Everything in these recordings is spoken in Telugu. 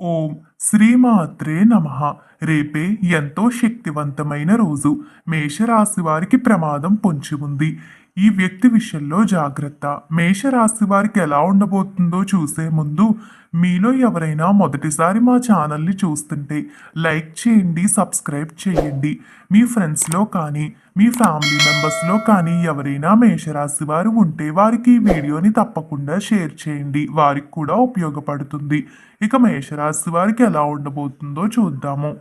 ఓం శ్రీమాత్రే నమ. రేపే ఎంతో శక్తివంతమైన రోజు. మేషరాశి వారికి ప్రమాదం పొంచి ఉంది. ఈ వ్యక్తి విషయంలో జాగ్రత్త. మేషరాశి వారికి ఎలా ఉండబోతుందో చూసే ముందు మీలో ఎవరైనా మొదటిసారి మా ఛానల్ని చూస్తుంటే లైక్ చేయండి సబ్స్క్రైబ్ చేయండి. మీ ఫ్రెండ్స్లో కానీ మీ ఫ్యామిలీ మెంబర్స్లో కానీ ఎవరైనా మేషరాశి వారు ఉంటే వారికి ఈ వీడియోని తప్పకుండా షేర్ చేయండి. వారికి కూడా ఉపయోగపడుతుంది. ఇక మేషరాశి వారికి ఎలా ఉండబోతుందో చూద్దాము.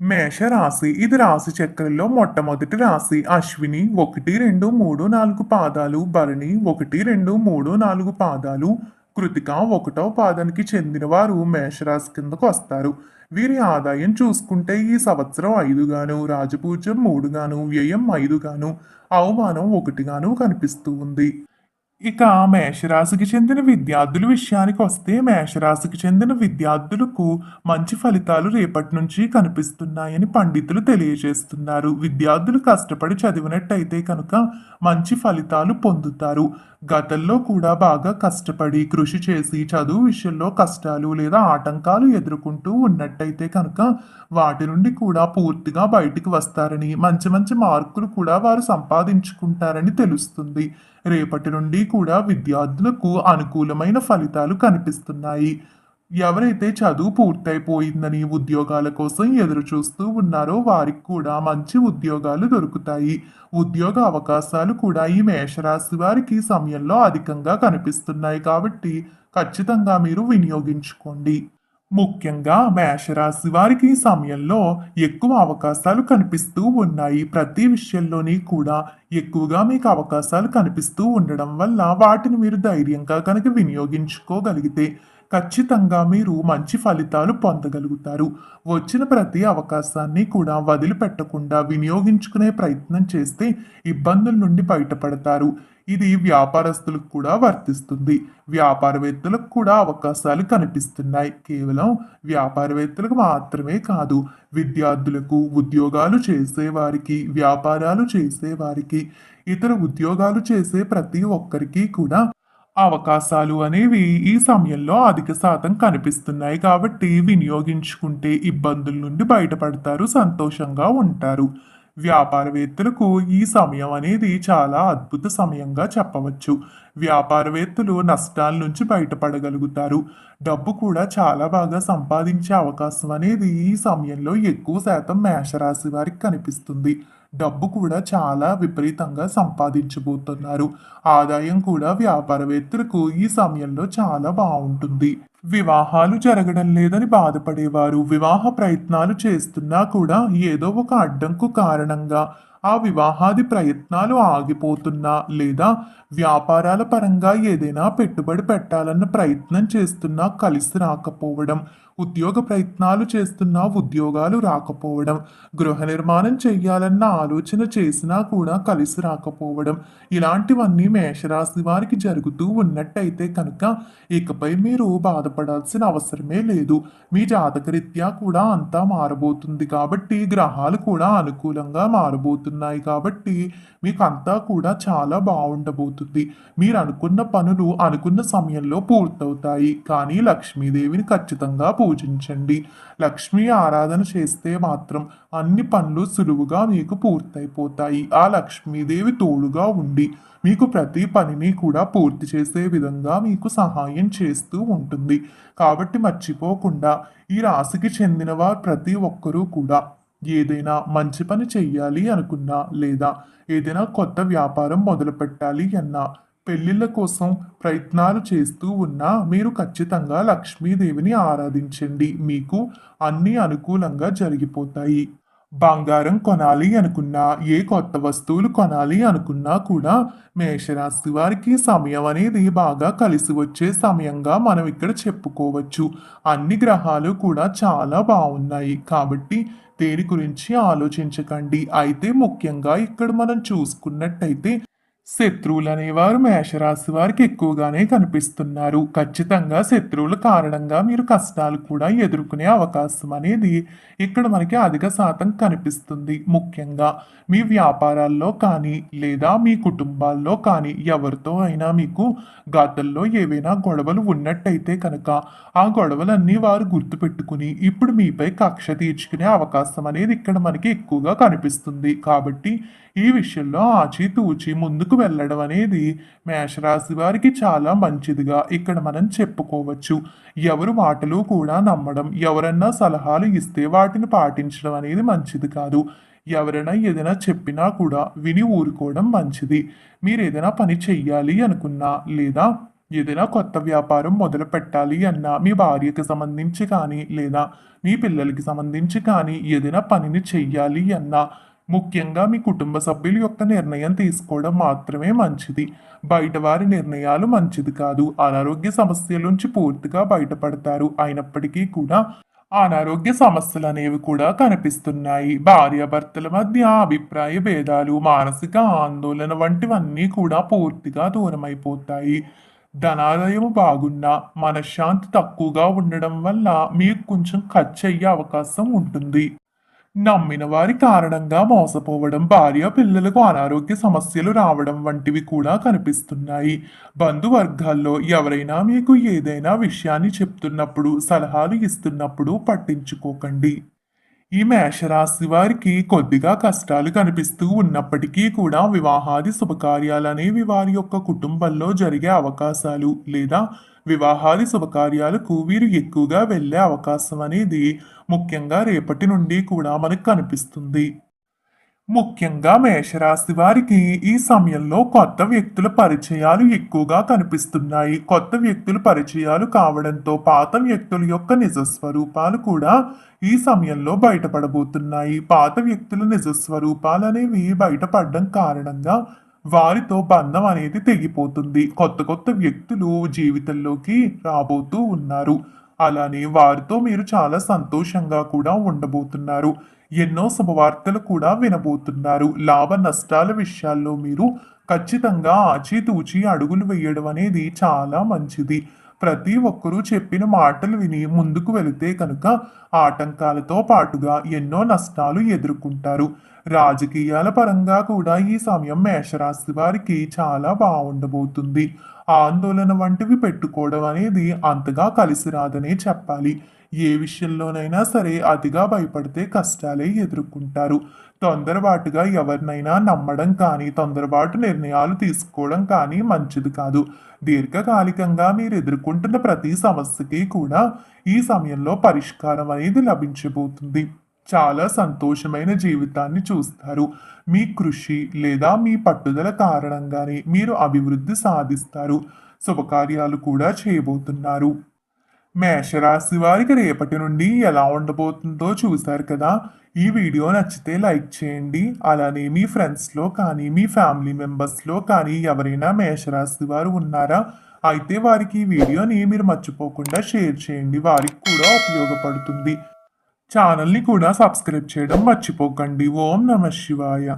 మేషరాశి ఇది రాశి చక్రంలో మొట్టమొదటి రాశి. అశ్విని ఒకటి రెండు మూడు నాలుగు పాదాలు. భరణి ఒకటి రెండు మూడు నాలుగు పాదాలు. కృతిక ఒకటో పాదానికి చెందిన వారు మేషరాశి కిందకు వస్తారు. వీరి ఆదాయం చూసుకుంటే ఈ సంవత్సరం ఐదుగాను రాజపూజ్యం మూడుగాను వ్యయం ఐదుగాను అవమానం ఒకటిగాను కనిపిస్తూ ఉంది. ఇక మేషరాశికి చెందిన విద్యార్థుల విషయానికి వస్తే మేషరాశికి చెందిన విద్యార్థులకు మంచి ఫలితాలు రేపటి నుంచి కనిపిస్తున్నాయని పండితులు తెలియజేస్తున్నారు. విద్యార్థులు కష్టపడి చదివినట్టయితే కనుక మంచి ఫలితాలు పొందుతారు. గతంలో కూడా బాగా కష్టపడి కృషి చేసి చదువు విషయంలో కష్టాలు లేదా ఆటంకాలు ఎదుర్కొంటూ ఉన్నట్టయితే కనుక వాటి నుండి కూడా పూర్తిగా బయటికి వస్తారని మంచి మంచి మార్కులు కూడా వారు సంపాదించుకుంటారని తెలుస్తుంది. రేపటి నుండి కూడా విద్యార్థులకు అనుకూలమైన ఫలితాలు కనిపిస్తున్నాయి. ఎవరైతే చదువు పూర్తయిపోయిందని ఉద్యోగాల కోసం ఎదురు చూస్తూ ఉన్నారో వారికి కూడా మంచి ఉద్యోగాలు దొరుకుతాయి. ఉద్యోగ అవకాశాలు కూడా ఈ మేషరాశి వారికి సమయంలో అధికంగా కనిపిస్తున్నాయి కాబట్టి ఖచ్చితంగా మీరు వినియోగించుకోండి. ముఖ్యంగా మేషరాశి వారికి ఈ సమయంలో ఎక్కువ అవకాశాలు కనిపిస్తూ ఉన్నాయి. ప్రతి విషయంలోని కూడా ఎక్కువగా మీకు అవకాశాలు కనిపిస్తూ ఉండడం వల్ల వాటిని మీరు ధైర్యంగా కనుక వినియోగించుకోగలిగితే ఖచ్చితంగా మీరు మంచి ఫలితాలు పొందగలుగుతారు. వచ్చిన ప్రతి అవకాశాన్ని కూడా వదిలిపెట్టకుండా వినియోగించుకునే ప్రయత్నం చేస్తే ఇబ్బందుల నుండి బయటపడతారు. ఇది వ్యాపారస్తులకు కూడా వర్తిస్తుంది. వ్యాపారవేత్తలకు కూడా అవకాశాలు కనిపిస్తున్నాయి. కేవలం వ్యాపారవేత్తలకు మాత్రమే కాదు విద్యార్థులకు ఉద్యోగాలు చేసేవారికి వ్యాపారాలు చేసేవారికి ఇతర ఉద్యోగాలు చేసే ప్రతి ఒక్కరికి కూడా అవకాశాలు అనేవి ఈ సమయంలో అధిక శాతం కనిపిస్తున్నాయి కాబట్టి వినియోగించుకుంటే ఇబ్బందుల నుండి బయటపడతారు సంతోషంగా ఉంటారు. వ్యాపారవేత్తలకు ఈ సమయం అనేది చాలా అద్భుత సమయంగా చెప్పవచ్చు. వ్యాపారవేత్తలు నష్టాల నుంచి బయటపడగలుగుతారు. డబ్బు కూడా చాలా బాగా సంపాదించే అవకాశం అనేది ఈ సమయంలో ఎక్కువ శాతం మేషరాశి వారికి కనిపిస్తుంది. డబ్బు కూడా చాలా విపరీతంగా సంపాదించబోతున్నారు. ఆదాయం కూడా వ్యాపారవేత్తలకు ఈ సమయంలో చాలా బాగుంటుంది. వివాహాలు జరగడం లేదని బాధపడేవారు. వివాహ ప్రయత్నాలు చేస్తున్నా కూడా ఏదో ఒక అడ్డంకు కారణంగా ఆ వివాహాది ప్రయత్నాలు ఆగిపోతున్నా లేదా వ్యాపారాల పరంగా ఏదైనా పెట్టుబడి పెట్టాలన్న ప్రయత్నం చేస్తున్నా కలిసి రాకపోవడం ఉద్యోగ ప్రయత్నాలు చేస్తున్నా ఉద్యోగాలు రాకపోవడం గృహ నిర్మాణం చేయాలన్న ఆలోచన చేసినా కూడా కలిసి రాకపోవడం ఇలాంటివన్నీ మేషరాశి వారికి జరుగుతూ ఉన్నట్టయితే కనుక ఇకపై మీరు బాధపడాల్సిన అవసరమే లేదు. మీ జాతకరీత్యా కూడా అంతా మారబోతుంది కాబట్టి గ్రహాలు కూడా అనుకూలంగా మారబోతున్నాయి కాబట్టి మీకు అంతా కూడా చాలా బాగుండబోతుంది. మీరు అనుకున్న పనులు అనుకున్న సమయంలో పూర్తవుతాయి. కానీ లక్ష్మీదేవిని ఖచ్చితంగా పూజించండి. లక్ష్మీ ఆరాధన చేస్తే మాత్రం అన్ని పనులు సులువుగా మీకు పూర్తయిపోతాయి. ఆ లక్ష్మీదేవి తోడుగా ఉండి మీకు ప్రతి పనిని కూడా పూర్తి చేసే విధంగా మీకు సహాయం చేస్తూ ఉంటుంది. కాబట్టి మర్చిపోకుండా ఈ రాశికి చెందిన వారు ప్రతి ఒక్కరూ కూడా ఏదైనా మంచి పని చెయ్యాలి అనుకున్నా లేదా ఏదైనా కొత్త వ్యాపారం మొదలుపెట్టాలి అన్నా పెళ్ళిళ్ళ కోసం ప్రయత్నాలు చేస్తూ ఉన్నా మీరు ఖచ్చితంగా లక్ష్మీదేవిని ఆరాధించండి. మీకు అన్నీ అనుకూలంగా జరిగిపోతాయి. బంగారం కొనాలి అనుకున్నా ఏ కొత్త వస్తువులు కొనాలి అనుకున్నా కూడా మేషరాశి వారికి సమయం అనేది బాగా కలిసి వచ్చే సమయంగా మనం ఇక్కడ చెప్పుకోవచ్చు. అన్ని గ్రహాలు కూడా చాలా బాగున్నాయి. కాబట్టి దేని గురించి ఆలోచించకండి. అయితే ముఖ్యంగా ఇక్కడ మనం చూసుకున్నట్టయితే శత్రువులు అనేవారు మేషరాశి వారికి ఎక్కువగానే కనిపిస్తున్నారు. ఖచ్చితంగా శత్రువుల కారణంగా మీరు కష్టాలు కూడా ఎదుర్కొనే అవకాశం అనేది ఇక్కడ మనకి అధిక శాతం కనిపిస్తుంది. ముఖ్యంగా మీ వ్యాపారాల్లో కానీ లేదా మీ కుటుంబాల్లో కానీ ఎవరితో అయినా మీకు గతంలో ఏవైనా గొడవలు ఉన్నట్టయితే కనుక ఆ గొడవలన్నీ వారు గుర్తుపెట్టుకుని ఇప్పుడు మీపై కక్ష తీర్చుకునే అవకాశం అనేది ఇక్కడ మనకి ఎక్కువగా కనిపిస్తుంది. కాబట్టి ఈ విషయంలో ఆచితూచి ముందుకు వెళ్ళడం అనేది మేషరాశి వారికి చాలా మంచిదిగా ఇక్కడ మనం చెప్పుకోవచ్చు. ఎవరు మాటలు కూడా నమ్మడం ఎవరన్నా సలహాలు ఇస్తే వాటిని పాటించడం అనేది మంచిది కాదు. ఎవరైనా ఏదైనా చెప్పినా కూడా విని ఊరుకోవడం మంచిది. మీరు ఏదైనా పని చెయ్యాలి అనుకున్నా లేదా ఏదైనా కొత్త వ్యాపారం మొదలు పెట్టాలి అన్నా మీ భార్యకి సంబంధించి కానీ లేదా మీ పిల్లలకి సంబంధించి కానీ ఏదైనా పనిని చెయ్యాలి అన్నా ముఖ్యంగా మీ కుటుంబ సభ్యుల యొక్క నిర్ణయం తీసుకోవడం మాత్రమే మంచిది. బయట వారి నిర్ణయాలు మంచిది కాదు. అనారోగ్య సమస్యల నుంచి పూర్తిగా బయటపడతారు. అయినప్పటికీ కూడా అనారోగ్య సమస్యలు అనేవి కూడా కనిపిస్తున్నాయి. భార్యాభర్తల మధ్య అభిప్రాయ భేదాలు మానసిక ఆందోళన వంటివన్నీ కూడా పూర్తిగా దూరమైపోతాయి. ధనాలయం బాగున్నా మనశ్శాంతి తక్కువగా ఉండడం వల్ల మీకు కొంచెం ఖర్చు అయ్యే అవకాశం ఉంటుంది. నమ్మిన వారి కారణంగా మోసపోవడం భార్య పిల్లలకు అనారోగ్య సమస్యలు రావడం వంటివి కూడా కనిపిస్తున్నాయి. బంధువర్గాల్లో ఎవరైనా మీకు ఏదైనా విషయాన్ని చెప్తున్నప్పుడు సలహాలు ఇస్తున్నప్పుడు పట్టించుకోకండి. ఈ మేషరాశి వారికి కొద్దిగా కష్టాలు కనిపిస్తూ ఉన్నప్పటికీ కూడా వివాహాది శుభకార్యాలనేవి వారి యొక్క కుటుంబంలో జరిగే అవకాశాలు లేదా వివాహాది శుభకార్యాలకు వీరు ఎక్కువగా వెళ్ళే అవకాశం అనేది ముఖ్యంగా రేపటి నుండి కూడా మనకు కనిపిస్తుంది. ముఖ్యంగా మేషరాశి వారికి ఈ సమయంలో కొత్త వ్యక్తుల పరిచయాలు ఎక్కువగా కనిపిస్తున్నాయి. కొత్త వ్యక్తుల పరిచయాలు కావడంతో పాత వ్యక్తుల యొక్క నిజ స్వరూపాలు కూడా ఈ సమయంలో బయటపడబోతున్నాయి. పాత వ్యక్తుల నిజ స్వరూపాలు అనేవి బయటపడడం కారణంగా వారితో బంధం అనేది తెగిపోతుంది. కొత్త కొత్త వ్యక్తులు జీవితంలోకి రాబోతూ ఉన్నారు. అలానే వారితో మీరు చాలా సంతోషంగా కూడా ఉండబోతున్నారు. ఎన్నో శుభవార్తలు కూడా వినబోతున్నారు. లాభ నష్టాల విషయాల్లో మీరు ఖచ్చితంగా ఆచితూచి అడుగులు వేయడం అనేది చాలా మంచిది. ప్రతి ఒక్కరూ చెప్పిన మాటలు విని ముందుకు వెళితే కనుక ఆటంకాలతో పాటుగా ఎన్నో నష్టాలు ఎదుర్కొంటారు. రాజకీయాల పరంగా కూడా ఈ సమయం మేషరాశి వారికి చాలా బాగుండబోతుంది. ఆందోళన వంటివి పెట్టుకోవడం అనేది అంతగా కలిసి రాదనే చెప్పాలి. ఏ విషయంలోనైనా సరే అతిగా భయపడితే కష్టాలే ఎదుర్కొంటారు. తొందరపాటుగా ఎవరినైనా నమ్మడం కానీ తొందరపాటు నిర్ణయాలు తీసుకోవడం కానీ మంచిది కాదు. దీర్ఘకాలికంగా మీరు ఎదుర్కొంటున్న ప్రతి సమస్యకి కూడా ఈ సమయంలో పరిష్కారం అనేది లభించబోతుంది. చాలా సంతోషమైన జీవితాన్ని చూస్తారు. మీ కృషి లేదా మీ పట్టుదల కారణంగానే మీరు అభివృద్ధి సాధిస్తారు. శుభకార్యాలు కూడా చేయబోతున్నారు. మేషరాశి వారికి రేపటి నుండి ఎలా ఉండబోతుందో చూశారు కదా. ఈ వీడియో నచ్చితే లైక్ చేయండి. అలానే మీ ఫ్రెండ్స్లో కానీ మీ ఫ్యామిలీ మెంబర్స్లో కానీ ఎవరైనా మేషరాశి వారు ఉన్నారా? అయితే వారికి ఈ వీడియోని మీరు మర్చిపోకుండా షేర్ చేయండి. వారికి కూడా ఉపయోగపడుతుంది. ఛానల్ని కూడా సబ్స్క్రైబ్ చేయడం మర్చిపోకండి. ఓం నమ శివాయ.